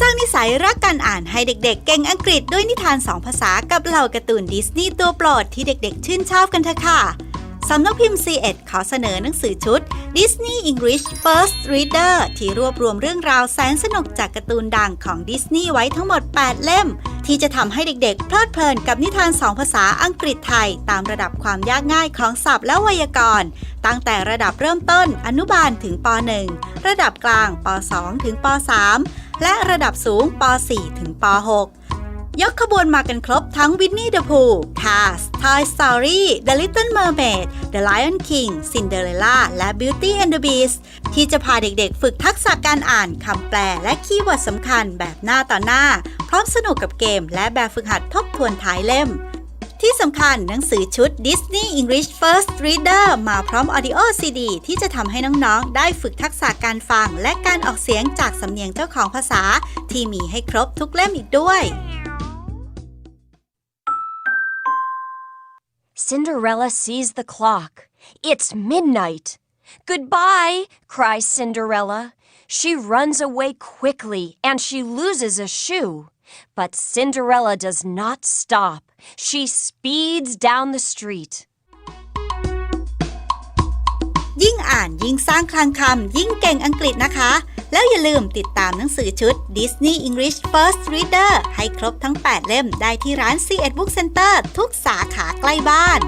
สร้างนิสัยรักการอ่านให้เด็กๆ เก่งอังกฤษด้วยนิทานสองภาษากับเหล่าการ์ตูนดิสนีย์ตัวโปรดที่เด็กๆ ชื่นชอบกันเถอะค่ะสำนักพิมพ์ C1 ขอเสนอหนังสือชุด Disney English First Reader ที่รวบรวมเรื่องราวแสนสนุกจากการ์ตูนดังของดิสนีย์ไว้ทั้งหมด 8 เล่ม ที่จะทำให้เด็กๆ เพลิดเพลินกับนิทานสองภาษาอังกฤษไทย ตามระดับความยากง่ายของศัพท์และไวยากรณ์ ตั้งแต่ระดับเริ่มต้นอนุบาลถึงป .1 ระดับกลางป .2 ถึงป .3 และระดับสูงป .4 ถึงป .6 ยกขบวนมากันครบทั้งวินนี่เดอะพูทาส Toy Story The Little Mermaid The Lion King Cinderella และบิวตี้แอนด์เดอะบีสที่จะพาเด็กๆ ฝึกทักษะการอ่านคำแปลและคีย์เวิร์ดสำคัญแบบหน้าต่อหน้า พร้อมสนุกกับเกมและแบบฝึกหัดทบทวนท้ายเล่ม ที่สำคัญหนังสือชุด Disney English First Reader มาพร้อม Audio CD ที่จะทำให้น้องๆ ได้ฝึกทักษะการฟัง และการออกเสียงจากสำเนียงเจ้าของภาษา ที่มีให้ครบทุกเล่มอีกด้วย Cinderella sees the clock. It's midnight. Goodbye, cries Cinderella. She runs away quickly and she loses a shoe. But Cinderella does not stop. She speeds down the street. ยิ่งอ่านยิ่งสร้างคลังคำ ยิ่งเก่งอังกฤษนะคะ แล้วอย่าลืมติดตามหนังสือชุด Disney English First Reader ให้ครบทั้ง 8 เล่มได้ที่ร้าน C1 Book Center ทุกสาขาใกล้บ้าน